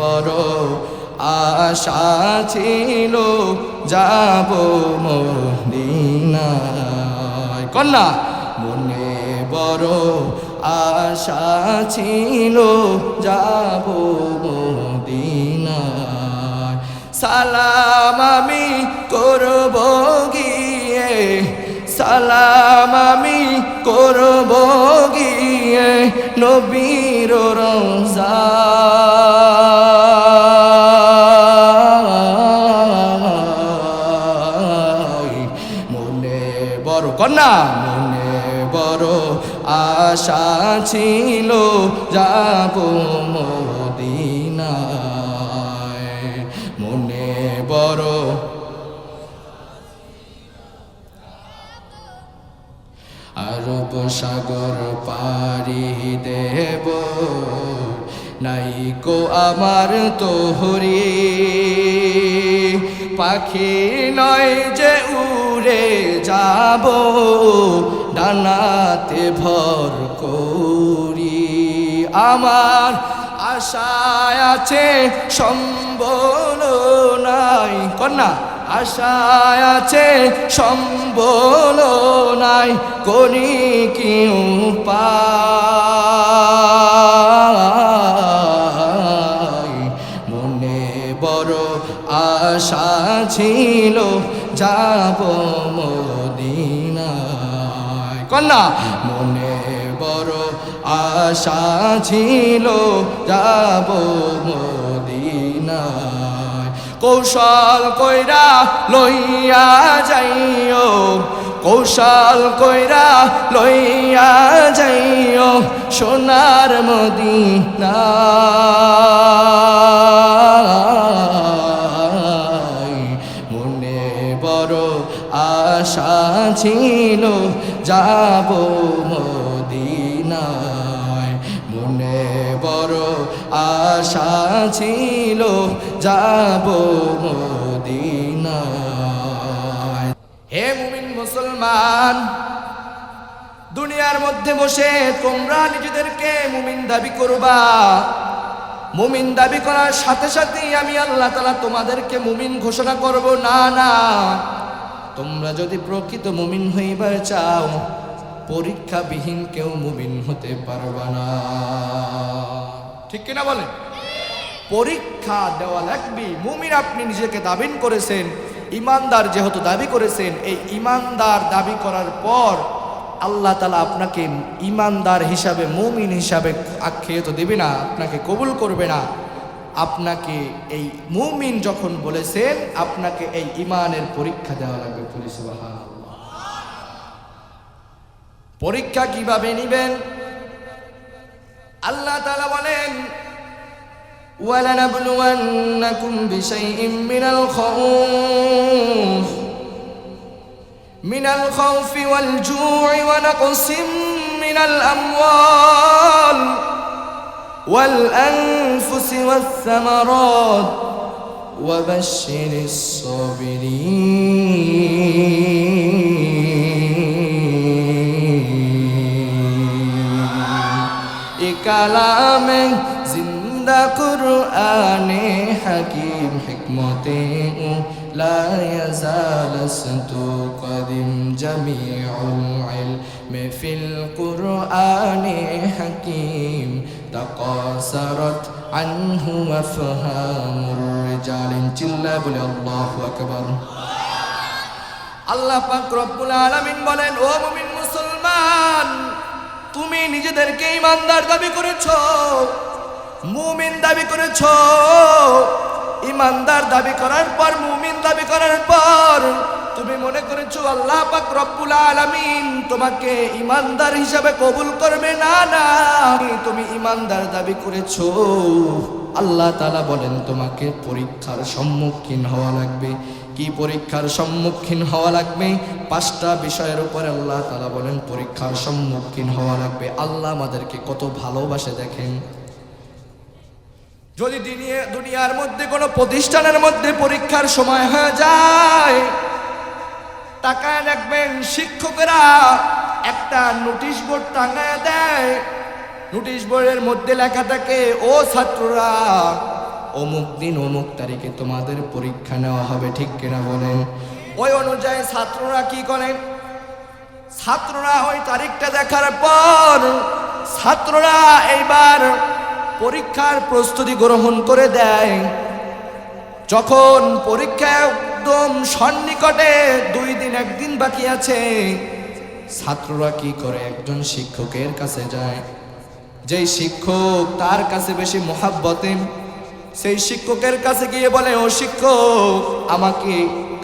বড় আশা ছিল, যাব মদিনায়। কন্যা, মনে বড় আশা ছিল, যাব মদিনায়। সালাম আমি করব গিয়ে, সালাম আমি করব গিয়ে নবীর রোজায় মনে বড় কন্যা মনে বড় আশা ছিল যা মদিনায় আরব সাগর পারি দেব। নাই কো আমার তোহরি। পাখি নয় যে উড়ে যাব, ডানাতে ভর করি। আমার আশায় আছে, সম্বল নাই। কন্যা আশায় আছে, সম্বল নাই, করি কি মনে বড় আশা ছিল, যাব মদিনায়। কন্যা, মনে বড় আশা ছিল, যাব মদিনায়। কৌশল কইরা লইয়া যাইও, কৌশল কইরা লইয়া যাইও সোনার মদিনা। মনে বড় আশা ছিল যাব মদিনায়। মনে বড় আশা ছিল যাব মদিনায়। হে মুমিন মুসলমান, দুনিয়ার মধ্যে বসে তোমরা নিজেদেরকে মুমিন দাবি করবা। মুমিন দাবি করার সাথে সাথেই আমি আল্লাহ তালা তোমাদেরকে মুমিন ঘোষণা করব। না না, তোমরা যদি প্রকৃত মুমিন হইবার চাও, পরীক্ষাবিহীন কেউ মুমিন হতে পারবা না। ঠিক কিনা বলেন? পরীক্ষা দেওয়া লাগবে। মুমিন আপনি নিজেকে দাবিন করেছেন ইমানদার যেহেতু দাবি করেছেন, এই ইমানদার দাবি করার পর আল্লাহ তালা আপনাকে ইমানদার হিসাবে, মুমিন হিসাবে আখ্যায়িত দেবে না, আপনাকে কবুল করবে না। আপনাকে এই মুমিন যখন বলেছেন, আপনাকে এই ইমানের পরীক্ষা দেওয়া লাগবে পরীক্ষা কীভাবে নিবেন? আল্লাহ তালা বলেন ولنبلونكم بشيء من الخوف من الخوف والجوع ونقص من الأموال والأنفس والثمرات وبشر الصابرين. كلامه জিন্দা কুরআনে হাকিম হিকমতে ও لا يزال لست قدم جميع العلم في القرآن حكيم تقاصرت عنه وفهام الرجال চিল্লা বলে আল্লাহু আকবার আল্লাহ পাক রব্বুল আলামিন বলেন ও মুমিন মুসলমান তুমি নিজেদেরকে ইমানদার দাবি করেছো মুমিন দাবি করেছ, ইমানদার দাবি করার পর, মুমিন দাবি করার পর, তুমি মনে করেছ, আল্লাহ পাক রব্বুল আলামিন তোমাকে ইমানদার হিসাবে কবুল করবে? না না। তুমি ইমানদার দাবি করেছ। আল্লাহ তাআলা বলেন, তোমাকে পরীক্ষার সম্মুখীন হওয়া লাগবে। কি পরীক্ষার সম্মুখীন হওয়া লাগবে? পাঁচটা বিষয়ের উপরে আল্লাহ তাআলা বলেন, পরীক্ষার সম্মুখীন হওয়া লাগবে। আল্লাহ আমাদেরকে কত ভালোবাসে দেখেন। যদি দুনিয়া দুনিয়ার মধ্যে কোনো প্রতিষ্ঠানের মধ্যে পরীক্ষার সময় হয়ে যায় টাকায় রাখবেন শিক্ষকেরা একটা নোটিশ বোর্ড টাঙায় দেয়। নোটিশ বোর্ডের মধ্যে লেখা থাকে, ও ছাত্ররা, অমুক দিন অমুক তারিখে তোমাদের পরীক্ষা নেওয়া হবে, ঠিক কিনা বলেন? ওই অনুযায়ী ছাত্ররা কি করেন? ছাত্ররা ওই তারিখটা দেখার পর ছাত্ররা এইবার পরীক্ষার প্রস্তুতি গ্রহণ করে দেয়। যখন পরীক্ষা একদম সন্নিকটে দুই দিন একদিন বাকি আছে, ছাত্ররা কি করে? একজন শিক্ষকের কাছে যায়। যেই শিক্ষক তার কাছে বেশি মহাব্বতে, সেই শিক্ষকের কাছে গিয়ে বলে, ও শিক্ষক, আমাকে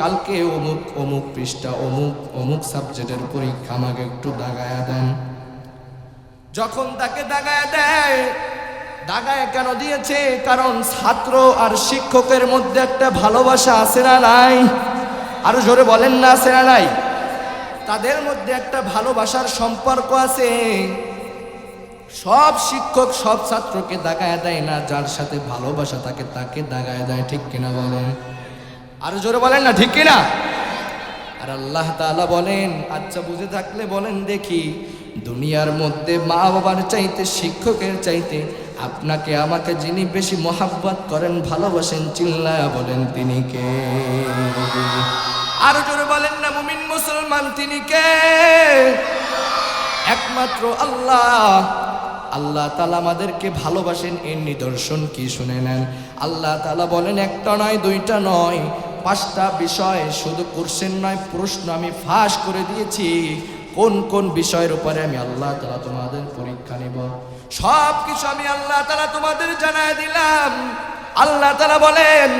কালকে অমুক অমুক পৃষ্ঠা, অমুক অমুক সাবজেক্টের পরীক্ষা আমাকে একটু দাগায়া দেন। যখন তাকে দাগায় দেয় দাগায় কেন দিয়েছে? কারণ ছাত্র আর শিক্ষকের মধ্যে একটা ভালোবাসা আছে না নাই? আরও জোরে বলেন না আছে না নাই? তাদের মধ্যে একটা ভালোবাসার সম্পর্ক আছে। সব শিক্ষক, সব ছাত্রকে দাগায় দেয় না, যার সাথে ভালোবাসা থাকে তাকে দাগায় দেয়, ঠিক কিনা বলেন? আরও জোরে বলেন না, ঠিক কিনা? আর আল্লাহ তাআলা বলেন আচ্ছা বুঝে থাকলে বলেন দেখি, দুনিয়ার মধ্যে মা বাবার চাইতে, শিক্ষকের চাইতে আপনাকে আমাকে যিনি বেশি মহাব্বত করেন, ভালোবাসেন চিল্লা বলেন, তিনি কে? আরও জোরে বলেন না, মুমিন মুসলমান, তিনি কে? একমাত্র আল্লাহ। আল্লাহ তালা আমাদেরকে ভালোবাসেন, এর নিদর্শন কি শুনে নেন? আল্লাহ তালা বলেন, একটা নয়, দুইটা নয়, পাঁচটা বিষয় শুধু কোর্সের নয়, প্রশ্ন আমি ফাঁস করে দিয়েছি। কোন কোন বিষয়ের উপরে আমি আল্লাহ তালা তোমাদের পরীক্ষা নিব? সব কিছু আমি আল্লাহ তালা তোমাদের জানায় দিলাম। আল্লাহ তালা বলেন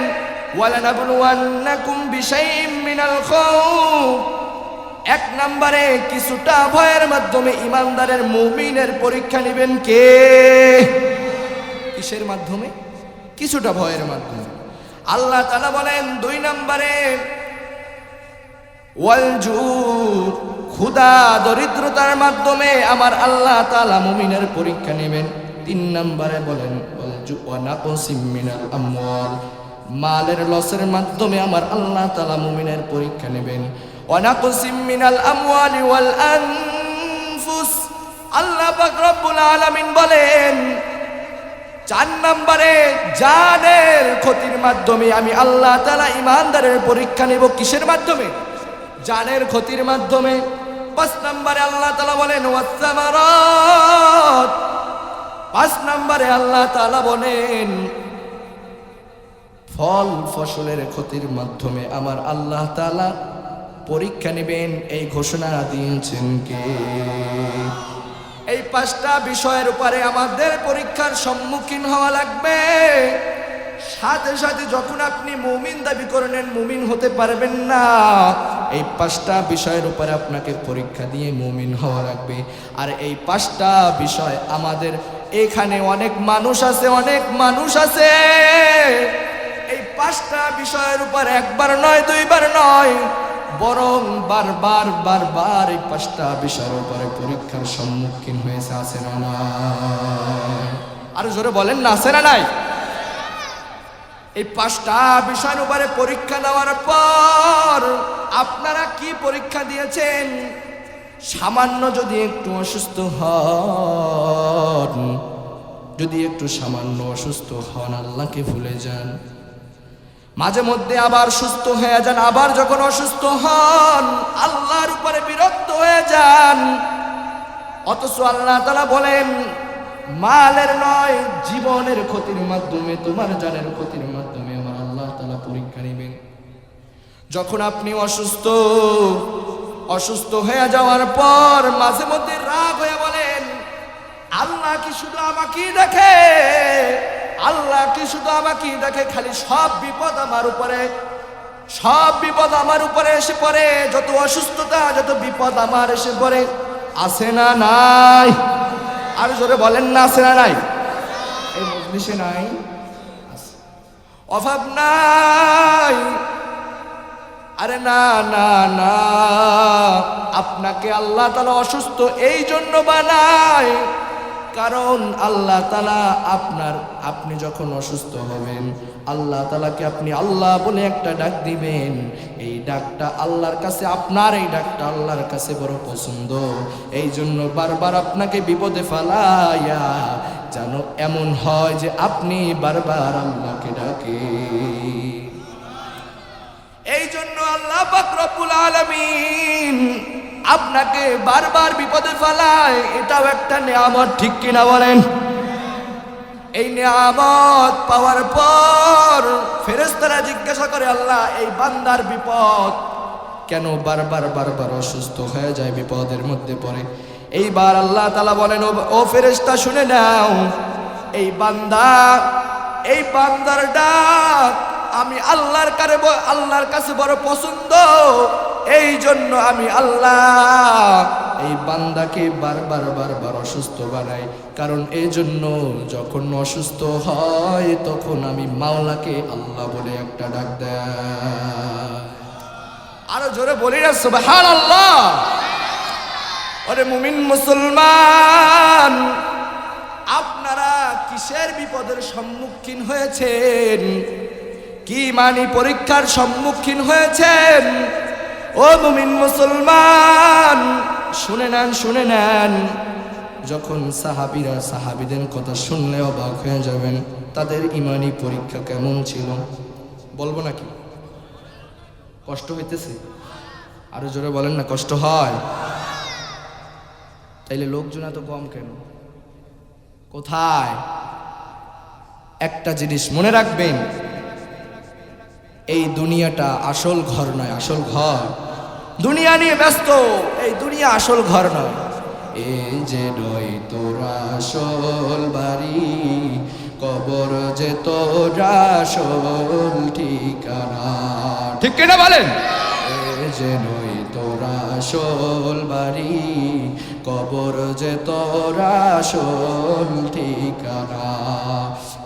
এক নম্বরে, কিছুটা ভয়ের মাধ্যমে ইমানদারের মুমিনের পরীক্ষা নেবেন কে? কিসের মাধ্যমে? কিছুটা ভয়ের মাধ্যমে। আল্লাহ তালা বলেন, দুই নম্বরে ওয়ালজু ক্ষুদা দরিদ্রতার মাধ্যমে আমার আল্লাহ তালা মুমিনের পরীক্ষা নেবেন। তিন নম্বরে বলেন মালের লসের মাধ্যমে আমার আল্লাহ তালা মুমিনের পরীক্ষা নেবেন। ওয়ানাকসিম মিনাল আমওয়ালি ওয়াল আনফুস। আল্লাহ পাক রব্বুল আলামিন বলেন, চার নম্বরে জানের ক্ষতির মাধ্যমে আমি আল্লাহ তালা ইমানদারের পরীক্ষা নেব কিসের মাধ্যমে? জানের ক্ষতির মাধ্যমে পাঁচ নম্বরে আল্লাহ তালা বলেন পাঁচ নম্বরে আল্লাহ তালা বলেন, ফল ফসলের ক্ষতির মাধ্যমে আমার আল্লাহ তালা পরীক্ষা নেবেন, এই ঘোষণা দিয়েছেন কে? এই পাঁচটা বিষয়ের উপরে আমাদের পরীক্ষার সম্মুখীন হওয়া লাগবে। সাথে সাথে যখন আপনি মুমিন দাবি করে নেন, মুমিন হতে পারবেন না। এই পাঁচটা বিষয়ের উপরে আপনাকে পরীক্ষা দিয়ে মুমিন হওয়া লাগবে। আর এই পাঁচটা বিষয় আমাদের এখানে অনেক মানুষ আছে, অনেক মানুষ আছে। এই পাঁচটা বিষয়ের উপর একবার নয়, দুইবার নয়, বরং বারবার বারবার এই পাঁচটা বিষয়ের উপরে পরীক্ষার সম্মুখীন হয়েছে, আছে না আর জোরে বলেন না, আছে না নাই? এই পাঁচটা বিষয়ের উপরে পরীক্ষা নেওয়ার পর আপনারা কি পরীক্ষা দিয়েছেন? সামান্য যদি একটু অসুস্থ হন, যদি একটু সামান্য অসুস্থ হন, আল্লাহকে ভুলে যান। মাঝে মধ্যে আবার সুস্থ হয়ে যান, আবার যখন অসুস্থ হন, আল্লাহর উপরে বিরক্ত হয়ে যান। অথচ আল্লাহ তালা বলেন, মালের নয়, জীবনের ক্ষতির মাধ্যমে তোমার জানের ক্ষতির যখন আপনি অসুস্থ অসুস্থ হয়ে যাওয়ার পর মাঝে মধ্যে রাগ হয়ে বলেন, আল্লাহ কি শুধু আমাকেই দেখে? আল্লাহ কি শুধু আমাকে দেখে? খালি সব বিপদ আমার উপরে, সব বিপদ আমার উপরে এসে পড়ে। যত অসুস্থতা, যত বিপদ আমার এসে পড়ে। আছে না নাই? আর জোরে বলেন না, আছে না নাই? এই মজলিসে নাই? অভাব নাই। আরে না না না। আপনাকে আল্লাহ তালা অসুস্থ এই জন্য বানায়। কারণ আল্লাহ তালা আপনার, আপনি যখন অসুস্থ হবেন, আল্লাহ তালাকে আপনি আল্লাহ বলে একটা ডাক দিবেন। এই ডাকটা আল্লাহর কাছে, আপনার এই ডাকটা আল্লাহর কাছে বড় পছন্দ। এই জন্য বারবার আপনাকে বিপদে ফালাইয়া যেন এমন হয় যে আপনি বারবার আল্লাহকে ডাকে এই জন্য আল্লাহ রব্বুল আলামিন আপনাকে বারবার বিপদে ফেলায়, এটাও একটা নিয়ামত, ঠিক কিনা বলেন? এই নিয়ামত পাওয়ার পর ফেরেশতারা জিজ্ঞাসা করে, আল্লাহ, এই বান্দার বিপদ কেন বারবার বারবার অসুস্থ হয়ে যায়, বিপদের মধ্যে পড়ে? এইবার আল্লাহ তালা বলেন "ও- ফেরেশতা, শুনে নাও, এই বান্দা, এই বান্দার ডাক আমি আল্লাহর কারে আল্লাহর কাছে বড় পছন্দ। এই জন্য আমি আল্লাহ এই বান্দাকে বারবার বারবার অসুস্থ বানাই। কারণ এই জন্য যখন অসুস্থ হয়, তখন আমি মাওলাকে আল্লাহ বলে একটা ডাক আরও জোরে বলি না সুবহান আল্লাহ ওরে মুমিন মুসলমান, আপনারা কিসের বিপদের সম্মুখীন হয়েছেন? কি মানি পরীক্ষার সম্মুখীন হয়েছেন? ও মুমিন মুসলমান, শুনে নেন শুনে নেন। যখন সাহাবিরা সাহাবিদের কথা শুনলে অবাক হয়ে যাবেন, তাদের ইমানি পরীক্ষা কেমন ছিল? বলব নাকি? কষ্ট হইতেছে? আরও জোরে বলেন না, কষ্ট হয়? তাইলে লোকজন এত কম কেন? কোথায়? একটা জিনিস মনে রাখবেন এই দুনিয়াটা আসল ঘর নয়, আসল ঘর। দুনিয়া নিয়ে ব্যস্ত, এই দুনিয়া আসল ঘর নয়। এই যে নয় তোরা আসল বাড়ি, কবর যে তোরা আসল ঠিকানা। ঠিক কিনা বলেন? যে নই তোরা আসল বাড়ি, কবর যে তোরা আসল ঠিকানা।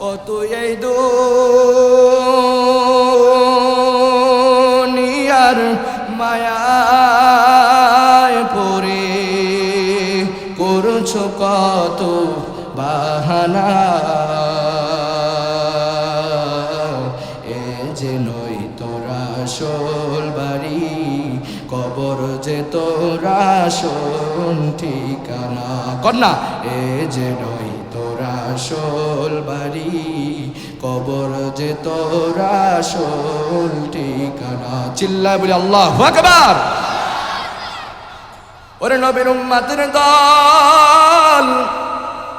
ও তুই এই দুনিয়ার আসল ঠিকানা। কন্যা, এ যে নই তোরা আসল বাড়ি, কবর যে তোরা আসল ঠিকানা। চিল্লা বলে, আল্লাহ আকবার! ওরে নবীর উম্মাতের দল,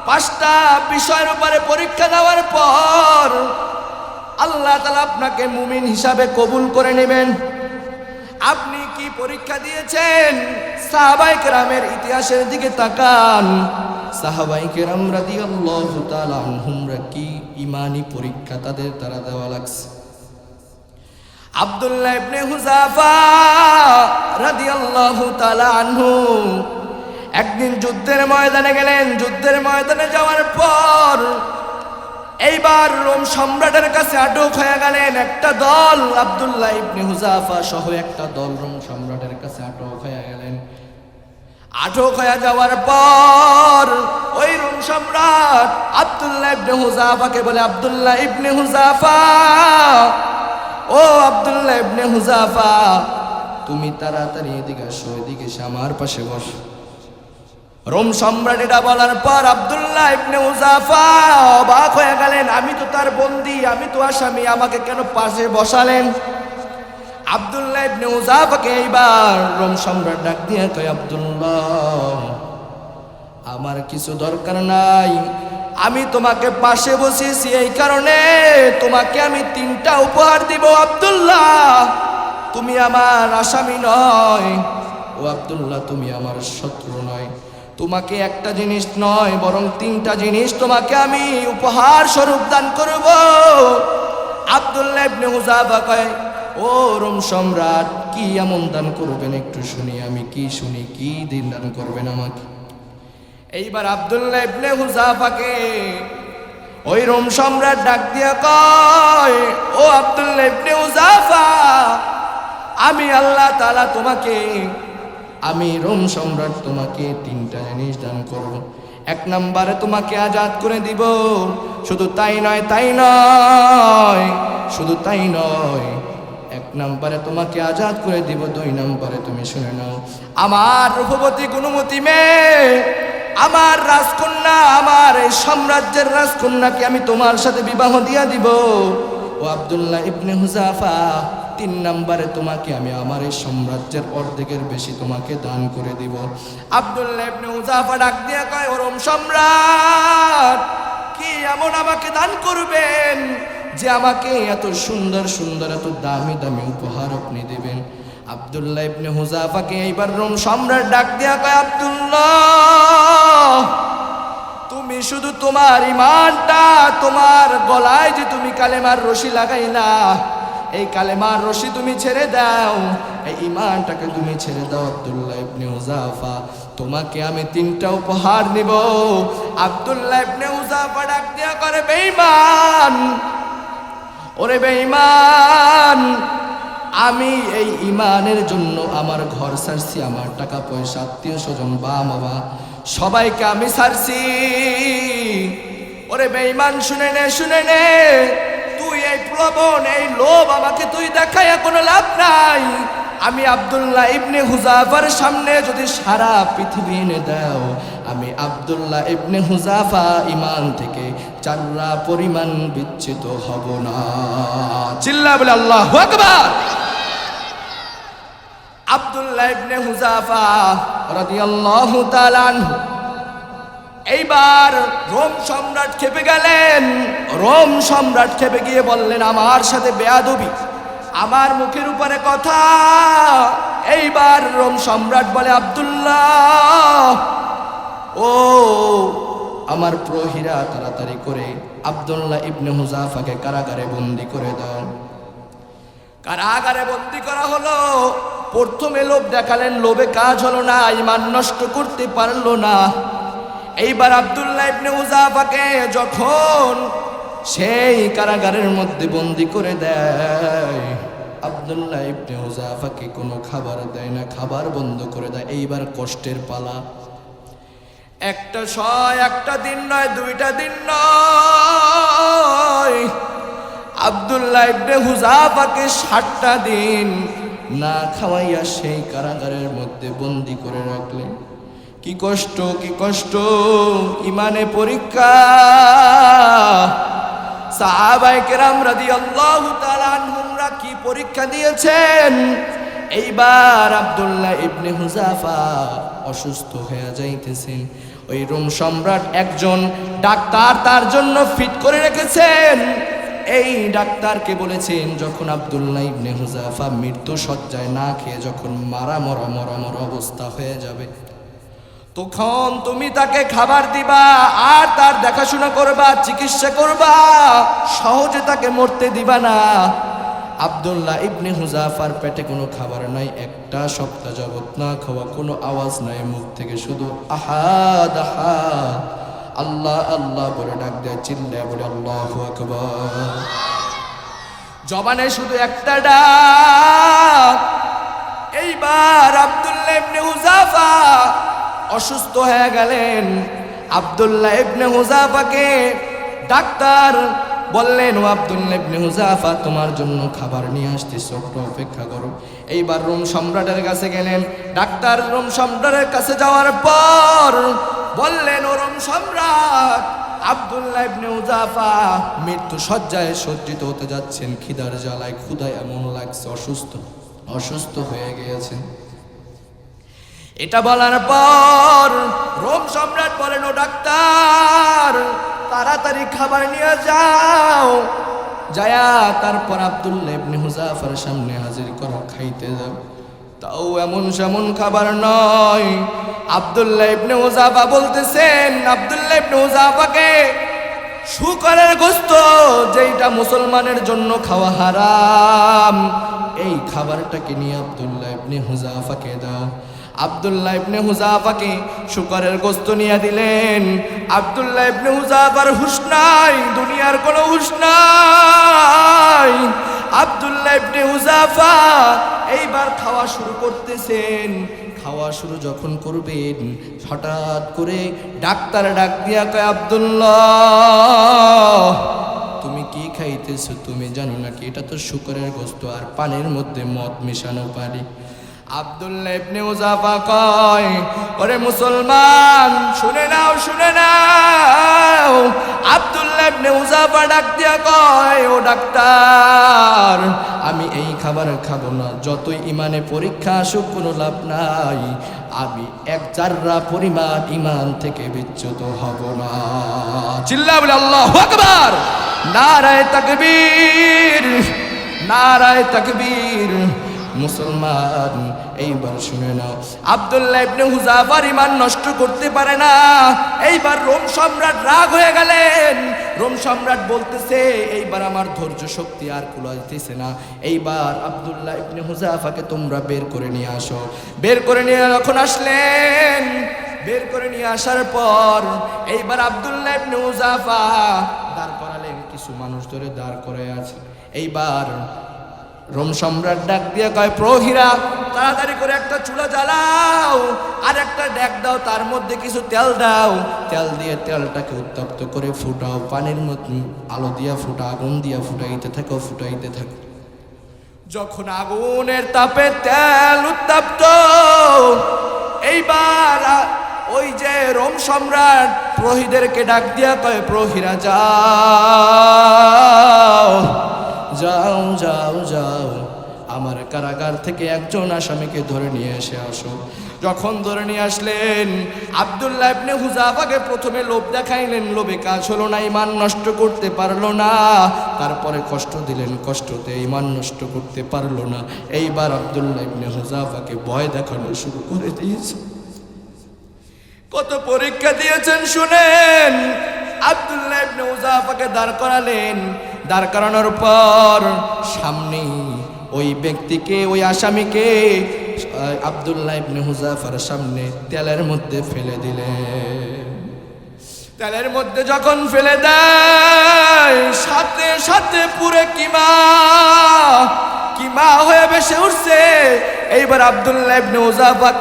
পাঁচটা বিষয়ের উপরে পরীক্ষা দেওয়ার পর আল্লাহ তালা আপনাকে মুমিন হিসাবে কবুল করে নেবেন। আপনি কি পরীক্ষা দিয়েছেন? সাহাবাই কেরামের ইতিহাসের দিকে তাকান। সাহাবাই কেরাম রাদি আল্লাহ হুমরা কি ইমানি পরীক্ষা তাদের তারা দেওয়া লাগছে? আব্দুল্লাহ ইবনে হুজাফা রাদিয়াল্লাহু তাআলা আনহু একদিন যুদ্ধের ময়দানে গেলেন। যুদ্ধের ময়দানে যাওয়ার পর এইবার রোম সম্রাটের কাছে আটক হয়ে গেলেন একটা দল, আব্দুল্লাহ ইবনে হুজাফা সহ একটা দল রোম সম্রাটের কাছে আটক হয়ে গেলেন। আটক হয়ে যাওয়ার পর ওই রোম সম্রাট আব্দুল্লাহ ইবনে হুজাফাকে বলে, আব্দুল্লাহ ইবনে হুজাফা ও আব্দুল্লাহ ইবনে হুজাফা তুমি তাড়াতাড়ি এদিকে আসো, এদিকে এসে আমার পাশে বসো। রোম সম্রাট এটা বলার পর আব্দুল্লাহ ইবনে হুজাফা অবাক হয়ে গেলেন, আমি তো তার বন্দি, আমি তো আসামি, আমাকে কেন পাশে বসালেন? আব্দুল্লাহ ইবনে হুজাফাকে এইবার রোম সম্রাট ডাক দিয়ে, কয় আব্দুল্লাহ, আমার কিছু দরকার নাই, আমি তোমাকে পাশে বসিয়েছি, এই কারণে তোমাকে আমি তিনটা উপহার দিব, আব্দুল্লাহ, তুমি আমার আসামি নয়, ও আব্দুল্লাহ, তুমি আমার শত্রু তোমাকে একটা জিনিস নয়, বরং তিনটা জিনিস তোমাকে আমি উপহার স্বরূপ দান করব। আব্দুল্লাহ ইবনে হুজাফা কয়, ও রোম সম্রাট, কি এমন দান করবেন একটু শুনি, আমি কি শুনি, কি দিন দান করবেন আমাকে? এইবার আব্দুল্লাহ ইবনে হুজাফাকে ওই রোম সম্রাট ডাক দিয়া কয়, ও আব্দুল্লাহ ইবনে হুজাফা আমি আল্লাহ তাআলা তোমাকে আমি রোম সম্রাট তোমাকে তিনটা জিনিস দান করব। এক নম্বরে তোমাকে আজাদ করে দিব। শুধু তাই নয় তাই নয়, শুধু তাই নয়, এক নম্বরে তোমাকে আজাদ করে দিব। দুই নম্বরে তুমি শুনে নাও, আমার রূপবতী গুণমতী মেয়ে, আমার রাজকন্যা, আমার এই সাম্রাজ্যের রাজকন্যাকে আমি তোমার সাথে বিবাহ দিয়া দিব। ও আব্দুল্লাহ ইবনে হুজাফা তিন নম্বরে তোমাকে আমি আমার এই সাম্রাজ্যের অর্ধেকের বেশি তোমাকে দান করে দিব। আব্দুল্লাহ ইবনে হুজাফা ডাক দিয়া কয়, ওরম সম্রাট, কি এমন আমাকে দান করবেন যে আমাকে এত সুন্দর সুন্দর, এত দামি দামি উপহার আপনি দেবেন? আব্দুল্লাহ ইবনে হুজাফাকে এইবার রোম সম্রাট ডাক দিয়া কয়, আব্দুল্লাহ, তুমি শুধু তোমার ইমানটা, তোমার গলায় যে তুমি কালেমার রশি লাগাইলা এই কালেমার রশি তুমি ছেড়ে দাও। এই ইমানটাকে তুমি ছেড়ে দাও, আব্দুল্লাহ ইবনে হুজাফা তোমাকে আমি তিনটা উপহার নিব। আব্দুল্লাহ ইবনে হুজাফা ডাক দিয়া করে, বেঈমান, ওরে বেঈমান, আমি এই ইমানের জন্য আমার ঘর ছাড়ছি আমার টাকা পয়সা, আত্মীয় স্বজন বা বাবা সবাইকে আমি ছাড়ছি ওরে বেঈমান, শুনে নে শুনে নে। তুই এই লোভ আমাকে তুই দেখায় কোনো লাভ নাই। আমি আব্দুল্লাহ ইবনে হুজাফার সামনে যদি সারা পৃথিবী এনে দাও, আমি আব্দুল্লাহ ইবনে হুজাফা ইমান থেকে চাররা পরিমাণ বিচ্ছিত হব না। চিল্লা বলে আল্লাহ আকবার। আব্দুল্লাহ ইবনে হুজাফা রাদিয়াল্লাহু তাআলা আনহু এইবার রোম সম্রাট খেপে গেলেন। রোম সম্রাট খেপে গিয়ে বললেন, আমার সাথে বেয়াদবি, আমার মুখের উপরে কথা। এইবার রোম সম্রাট বলে, আব্দুল্লাহ, ও আমার প্রহীরা, তাড়াতাড়ি করে আবদুল্লাহ ইবনে হুজাফাকে কারাগারে বন্দি করে দাও। কারাগারে বন্দি করা হলো। প্রথমে লোভ দেখালেন, লোভে কাজ হলো না, ইমান নষ্ট করতে পারল না। এইবার আব্দুল্লাহ ইবনে উজাফাকে যখন সেই কারাগারের মধ্যে বন্দি করে দেয়, আব্দুল্লাহ ইবনে উজাফাকে কোনো খাবার দেয় না, খাবার বন্ধ করে দেয়। এইবার কষ্টের পালা। একটা ছয় একটা দিন নয়, দুইটা দিন নয়। আব্দুল্লাহ ইবনে হুজাফাকে ষাটটা দিন না খাওয়াইয়া সেই কারাগারের মধ্যে বন্দি করে রাখলেন। কি কষ্ট কি কষ্ট, ইমানে পরীক্ষা। সাহাবাই কেরাম রাদি আল্লাহ তালানহুমরা কি পরীক্ষা দিয়েছেন? এইবার আব্দুল্লাহ ইবনে হুজাফা অসুস্থ হয়ে যাইতেছেন ওই রোম সম্রাট একজন ডাক্তার তার জন্য ফিট করে রেখেছেন। এই ডাক্তারকে বলেছেন, যখন আবদুল্লাহ ইবনে হুজাফা মৃত্যু সজ্জায় না খেয়ে যখন মারা মরা মরা মরা অবস্থা হয়ে যাবে তখন তুমি তাকে খাবার দিবা, আর তার দেখাশোনা করবা, চিকিৎসা করবা, সহজে তাকে মরতে দিবা না। আব্দুল্লাহ ইবনে হুজাফার পেটে কোনো খাবার নাই, একটা সপ্তাহ জগৎ না খাওয়া কোনো আওয়াজ নাই, মুখ থেকে শুধু আহাদ আহাদ। আল্লাহ আল্লাহ বলে ডাক দেয় চিল্লা বলে আল্লাহ জবানে শুধু একটা ডাক, এইবার আব্দুল্লাহ ইবনে হুজাফা অসুস্থ হয়ে গেলেন। আব্দুল্লাহ ইবনে হুজাফাকে ডাক্তার বললেন, ও আব্দুল্লাহ ইবনে হুজাফা তোমার জন্য খাবার নিয়ে আসতেছি, একটু অপেক্ষা করো। এইবার রোম সম্রাটের কাছে গেলেন। ডাক্তার রোম সম্রাটের কাছে যাওয়ার পর বললেন, ও রোম সম্রাট, আব্দুল্লাহ ইবনে হুজাফা মৃত্যু সজ্জায় সজ্জিত হতে যাচ্ছেন। খিদার জ্বালায় ক্ষুদায় এমন লাগছে, অসুস্থ অসুস্থ হয়ে গিয়েছেন। এটা বলার পর রোম সম্রাট বলেন, ও ডাক্তার, তাড়াতাড়ি খাবার নিয়ে যাও। যায়া তারপর আব্দুল্লাহ ইবনে হুজাফার সামনে হাজির করো খাইতে যাও। তাও এমন সেমন খাবার নয়। আব্দুল্লাহ ইবনে হুজাফা বলতেছেন, আব্দুল্লাহ ইবনে হুজাফাকে শুকরের গোস্ত যেটা মুসলমানের জন্য খাওয়া হারাম, এই খাবারটাকে নিয়ে আব্দুল্লাহ ইবনে হুজাফাকে দাও। আব্দুল্লাহ ইবনে হুজাফাকে শুকরের গোস্ত নিয়ে দিলেন। আব্দুল্লাহ ইবনে হুজাফার হুশ নাই, দুনিয়ার কোনো হুশ নাই। আব্দুল্লাহ ইবনে হুজাফা এইবার খাওয়া শুরু করতেছেন। খাওয়া শুরু যখন করবেন, হঠাৎ করে ডাক্তার ডাক দিয়া কয়, আব্দুল্লাহ, তুমি কি খাইতেছো? তুমি জানো নাকি? এটা তো শুকরের গোস্ত আর পানির মধ্যে মদ মেশানো পানি। আব্দুল্লাহ ইবনে উজাফা কয়, ওরে মুসলমান, শুনে নাও শুনে নাও। আব্দুল্লাহ ইবনে উজাফা ডাক দিয়া কয়, ও ডাক্তার, আমি এই খাবার খাব না। যতই ইমানে পরীক্ষা আসুক, কোনো লাভ নাই। আমি এক চাররা পরিমাণ ইমান থেকে বিচ্যুত হব না। চিল্লা বলে, আল্লাহ আকবার! নারায় তাকবীর নারায় তাকবীর। মুসলমান, এইবার শুনে নাও। আব্দুল্লাহ ইবনে হুজাফার ইমান নষ্ট করতে পারে না। এইবার রোম সম্রাট রাগ হয়ে গেলেন। রোম সম্রাট বলতেছে, এইবার আমার ধৈর্য শক্তি আর কুলাইতেছে না। এইবার আব্দুল্লাহ ইবনে হুজাফাকে তোমরা বের করে নিয়ে আসো। বের করে নিয়ে যখন আসলেন, বের করে নিয়ে আসার পর এইবার আব্দুল্লাহ ইবনে হুজাফা দাঁড় করালেন। কিছু মানুষ ধরে দাঁড় করে আছে। এইবার রোম সম্রাট ডাক দিয়ে কয় প্রহীরা তাড়াতাড়ি করে একটা চুলা জ্বালাও, আর একটা ডেক দাও, তার মধ্যে কিছু তেল দাও। তেল দিয়ে তেলটাকে উত্তপ্ত করে ফুটাও, পানির মধ্যে আলো দিয়া ফুটা, আগুন দিয়া ফুটাইতে থাকো ফুটাইতে থাকো। যখন আগুনের তাপে তেল উত্তপ্ত, এইবার ওই যে রোম সম্রাট প্রহীদেরকে ডাক দিয়া কয় প্রহীরা যাও। যাও যাও যাও। আমার কারাগার থেকে একজন আসামিকে ধরে নিয়ে এসে আসো। যখন ধরে নিয়ে আসলেন, আব্দুল্লাহ ইবনে হুজাফাকে প্রথমে লোভ দেখাইলেন, লোভে কাজ হলো না ইমান নষ্ট করতে পারল না। তারপরে কষ্ট দিলেন, কষ্টতে ইমান নষ্ট করতে পারল না। এইবার আব্দুল্লাহ ইবনে হুজাফাকে ভয় দেখানো শুরু করে দিয়েছে। কত পরীক্ষা দিয়েছেন, শুনেন। আব্দুল্লাহ ইবনে উজাফাকে দাঁড় করালেন। দাঁড় করানোর পর সামনে ওই ব্যক্তিকে, ওই আসামিকে আব্দুল্লাহ সামনে তেলের মধ্যে ফেলে তেলের মধ্যে যখন ফেলে দেয়, সাথে সাথে পুরে কিমা কিমা হয়ে উঠছে। এইবার আব্দুল্লাহ ইবনে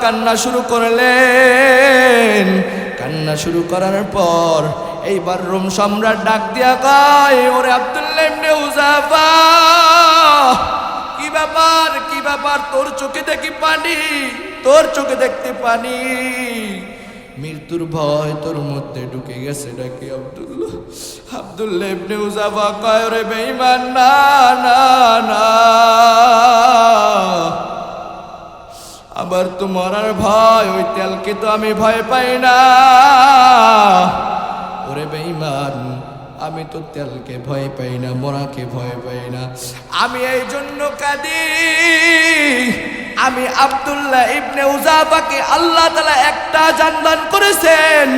কান্না শুরু করলেন। কান্না শুরু করার পর এইবার রোম সম্রাট ডাক দিয়া কয়, ওরে আব্দুল্লাহ কি ব্যাপার কি ব্যাপার? তোর চোখে দেখি পানি, তোর চোখে দেখতে পানি। মৃত্যুর ভয় তোর মধ্যে ঢুকে গেছে নাকি কয় রে না না না। আবার তো মরার ভয়, ওই তেলকে তো আমি ভয় পাই না। ওরে বেঈমান আমি তো তেলকে ভয় পাই না, মরাকে ভয় পাই না। আমি এই জন্য কাঁদি। আমি আব্দুল্লাহ ইবনে উজাফাকে আল্লাহ তালা একটা জানদান করেছেন।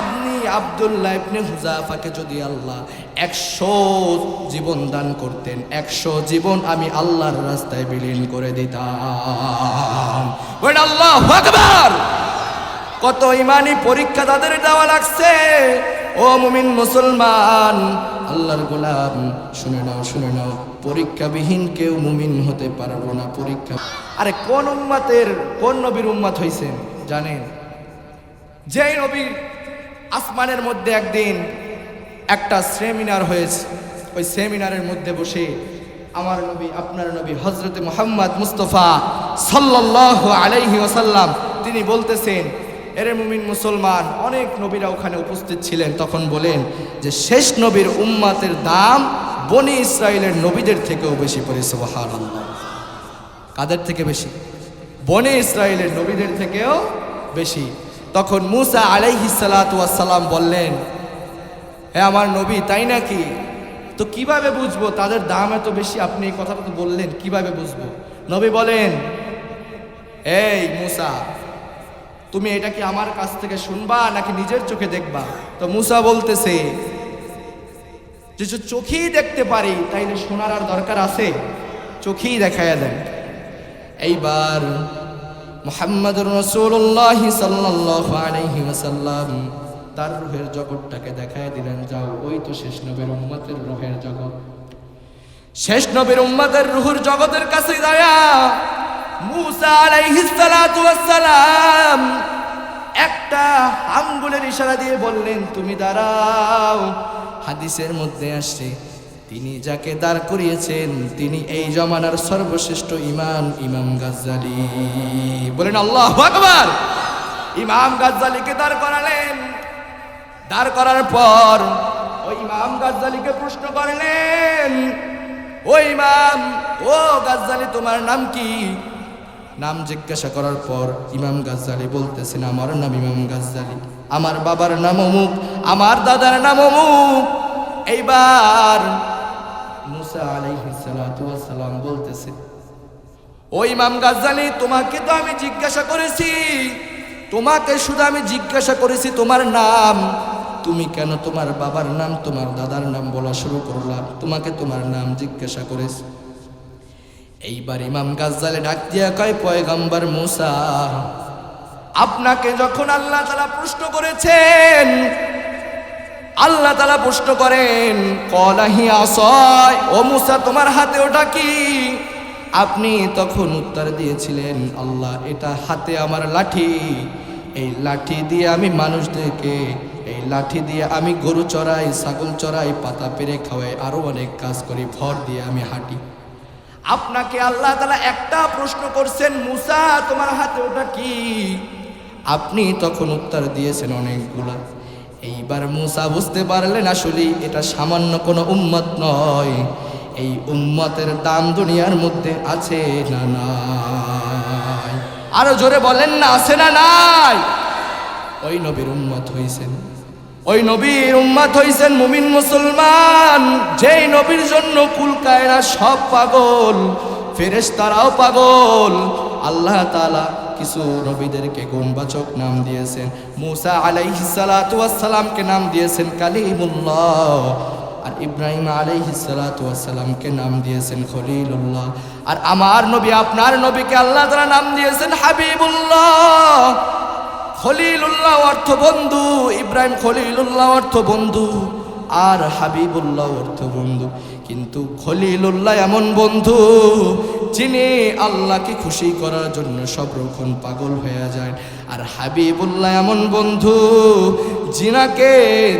আপনি আব্দুল্লাহ ইবনে হুজাফাকে যদি আল্লাহ একশো জীবন দান করতেন, একশো জীবন আমি আল্লাহর রাস্তায় বিলীন করে দিতাম। আল্লাহ কত ইমানি পরীক্ষা তাদের দেওয়া লাগছে। ও মুমিন মুসলমান, আল্লাহর গোলাম, শুনে নাও শুনে নাও, পরীক্ষাবিহীন কেউ মুমিন হতে পারব না, পরীক্ষা। আরে কোন উম্মাতের, কোন নবীর উম্মাত হয়েছেন জানেন? যেই নবী আসমানের মধ্যে একদিন একটা সেমিনার হয়েছে, ওই সেমিনারের মধ্যে বসে আমার নবী, আপনার নবী হজরত মোহাম্মদ মুস্তফা সাল্লাহ আলাইহি ওসাল্লাম তিনি বলতেছেন এরে মুমিন মুসলমান, অনেক নবীরা ওখানে উপস্থিত ছিলেন, তখন বলেন যে শেষ নবীর উম্মাতের দাম বনি ইসরায়েলের নবীদের থেকেও বেশি পড়ে, সুবহানাল্লাহ। কাদের থেকে বেশি? বনে ইসরায়েলের নবীদের থেকেও বেশি। তখন মুসা আলাইহি সালাম বললেন হ্যাঁ আমার নবী, তাই নাকি? তো কীভাবে বুঝব তাদের দাম এত বেশি? আপনি এই কথাটা বললেন, কীভাবে বুঝব? নবী বলেন, এই মুসা তুমি এটা কি আমার কাছ থেকে শুনবা নাকি নিজের চোখে দেখবা? তো মুসা বলতেছে যে চোখেই দেখতে পারি, তাইলে শোনার আর দরকার আছে? চোখেই দেখাইয়া দেন। এইবার মোহাম্মদ রসুল্লাহ সাল্লাহ আলাইহি তার রুহের জগৎটাকে দেখায় দিলেন, যাও, ওই তো শেষ নবীর উম্মতের রুহের জগৎ। শেষ নবীর উম্মতের রুহুর জগতের কাছে দাঁড়া মুসা আলাইহিস সালাতু ওয়াসসালাম একটা আঙ্গুলের ইশারা দিয়ে বললেন, তুমি দাঁড়াও। হাদিসের মধ্যে আসছে, তিনি যাকে দাঁড় করিয়েছেন, তিনি এই জমানার সর্বশ্রেষ্ঠ ইমাম ইমাম গাজ্জালি। বলেন, আল্লাহ আকবার! ইমাম গাজ্জালিকে দাঁড় করালেন। দাঁড় করার পর ওই ইমাম গাজ্জালিকে প্রশ্ন করলেন, ও ইমাম, ও গাজ্জালি, তোমার নাম কি? নাম জিজ্ঞাসা করার পর ইমাম গাজ্জালি বলতেছেন, আমার নাম ইমাম গাজ্জালি, আমার বাবার নাম অমুক, আমার দাদার নাম অমুক। এইবার মুসা আলাইহিস সালাতু ওয়াস সালাম বলতেছে, ও ইমাম গাজ্জালি, তোমাকে তো আমি জিজ্ঞাসা করেছি, তোমাকে শুধু আমি জিজ্ঞাসা করেছি তোমার নাম। তুমি কেন তোমার বাবার নাম, তোমার দাদার নাম বলা শুরু করলা? তোমাকে তোমার নাম জিজ্ঞাসা করেছি। এইবার ইমাম গাজ্জালে ডাক দিয়া কয়, পয়গম্বর মুসা, আপনাকে যখন আল্লাহ তালা প্রশ্ন করেছেন, আল্লাহ তালা প্রশ্ন করেন কলাহি আসয় ও মুসা, তোমার হাতে ওটা কি? আপনি তখন উত্তর দিয়েছিলেন, আল্লাহ, এটা হাতে আমার লাঠি। এই লাঠি দিয়ে আমি মানুষদেরকে, এই লাঠি দিয়ে আমি গরু চড়াই, ছাগল চড়াই, পাতা পেরে খাওয়াই, আরও অনেক কাজ করি, ভর দিয়ে আমি হাঁটি। আপনাকে আল্লাহ তালা একটা প্রশ্ন করছেন, মুসা, তোমার হাতে ওটা কি? আপনি তখন উত্তর দিয়েছেন অনেকগুলা। এইবার মুসা বুঝতে পারলেন আসলে এটা সামান্য কোনো উম্মত নয়। এই উম্মতের দাম দুনিয়ার মধ্যে আছে না নাই? আরও জোরে বলেন না, আছে না নাই? ওই নবীর উম্মত হইছেন। ওই নবীর উম্মত হইছেন মুমিন মুসলমান। যেই নবীর জন্য কুলকায়রা সব পাগল, ফেরেশতারাও পাগল। আল্লাহ তাআলা কিছু নবীদেরকে গুণবাচক নাম দিয়েছেন। মুসা আলাইহিস সালাতু নাম দিয়েছেন কালিমুল্লাহ। আর ইব্রাহিম আলাইহিস সালাতু ওয়াস নাম দিয়েছেন খলিলুল্লাহ। আর আমার নবী আপনার নবীকে আল্লাহ তাআলা নাম দিয়েছেন হাবিবুল্লাহ। খলিলুল্লাহ অর্থ বন্ধু, ইব্রাহিম খলিলুল্লাহ অর্থ বন্ধু, আর হাবিবুল্লাহ অর্থ বন্ধু। কিন্তু খলিলুল্লাহ এমন বন্ধু, যিনি আল্লাহকে খুশি করার জন্য সব রকম পাগল হয়ে যায়। আর হাবিবুল্লাহ এমন বন্ধু জিনাকে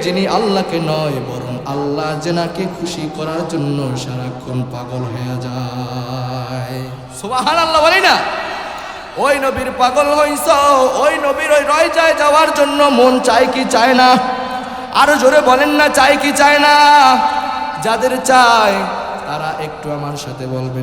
যিনি আল্লাহকে নয়, বরং আল্লাহ জেনাকে খুশি করার জন্য সারাক্ষণ পাগল হয়ে যায়। সুবাহান আল্লাহ বলি না? ওই নবীর পাগল হইছ, ওই নবীর ওই রয় চায় যাওয়ার জন্য মন চায় কি চায় না? আরও জোরে বলেন না, চায় কি চায় না? যাদের চায়, তারা একটু আমার সাথে বলবেন।